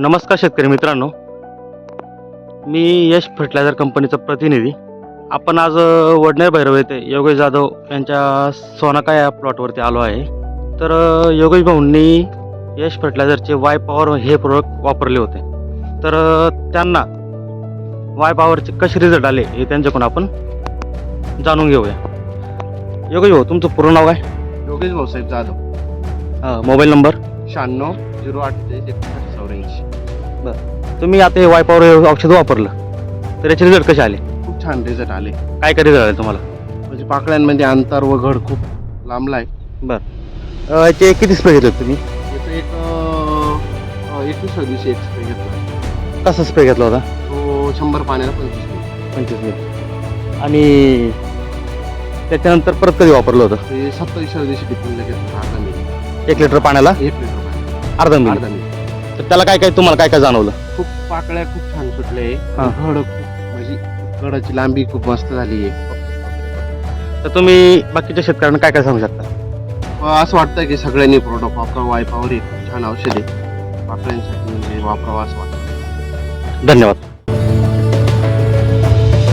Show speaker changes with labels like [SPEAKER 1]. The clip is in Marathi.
[SPEAKER 1] नमस्कार शेतकरी मित्रांनो. मी यश फर्टिलायझर कंपनीचा प्रतिनिधी. आपण आज वडनेर भैरव येथे योगेश जाधव यांच्या सोनाका या प्लॉटवरती आलो आहे. तर योगेश भाऊंनी यश फर्टिलायझरचे वाय पॉवर हे प्रोडक्ट वापरले होते. तर त्यांना वाय पॉवरचे कसे रिझल्ट आले हे त्यांच्याकडून आपण जाणून घेऊया. योगेश भाऊ तुमचं पूर्ण नाव काय?
[SPEAKER 2] योगेश भाऊसाहेब जाधव.
[SPEAKER 1] अ, मोबाईल नंबर?
[SPEAKER 2] शहाण्णव झिरो एकोणसाठ चौऱ्याऐंशी
[SPEAKER 1] तुम्ही आता हे वाय पॉवर औषध वापरलं. तर याचे रिझल्ट कसे आले?
[SPEAKER 2] खूप छान रिझल्ट आले.
[SPEAKER 1] काय काय रिझल्ट आले तुम्हाला?
[SPEAKER 2] म्हणजे पाकळ्यांमध्ये अंतर व घड खूप लांबला आहे.
[SPEAKER 1] बरं. याचे किती स्प्रे घेतले तुम्ही?
[SPEAKER 2] याचं एक अं, एकवीसव्या दिवशी एक स्प्रे घेतला.
[SPEAKER 1] कसा स्प्रे घेतला होता?
[SPEAKER 2] तो शंभर पाण्याला पंचवीस मिनिट
[SPEAKER 1] पंचवीस मिनिट आणि त्याच्यानंतर परत कधी वापरलं होतं?
[SPEAKER 2] ते सत्तावीसव्या दिवशी घेतलं अर्धा मिनिट
[SPEAKER 1] एक लिटर पाण्याला?
[SPEAKER 2] एक लिटर पाणी
[SPEAKER 1] अर्धा मिनिट
[SPEAKER 2] अर्धा मिनिट
[SPEAKER 1] तर त्याला काय काय तुम्हाला काय काय जाणवलं?
[SPEAKER 2] खूप पाकळ्या खूप छान सुटले.
[SPEAKER 1] हा.
[SPEAKER 2] घड खूप म्हणजे घडाची लांबी खूप मस्त झाली आहे.
[SPEAKER 1] तर तुम्ही बाकीच्या शेतकऱ्यांना काय काय सांगू शकता?
[SPEAKER 2] असं वाटतं की सगळ्यांनी प्रोडक्ट वापरावं वायपावर एक छान औषध. आहे पाकळ्यांसाठी म्हणजे वापरावं असं वाटतं.
[SPEAKER 1] धन्यवाद.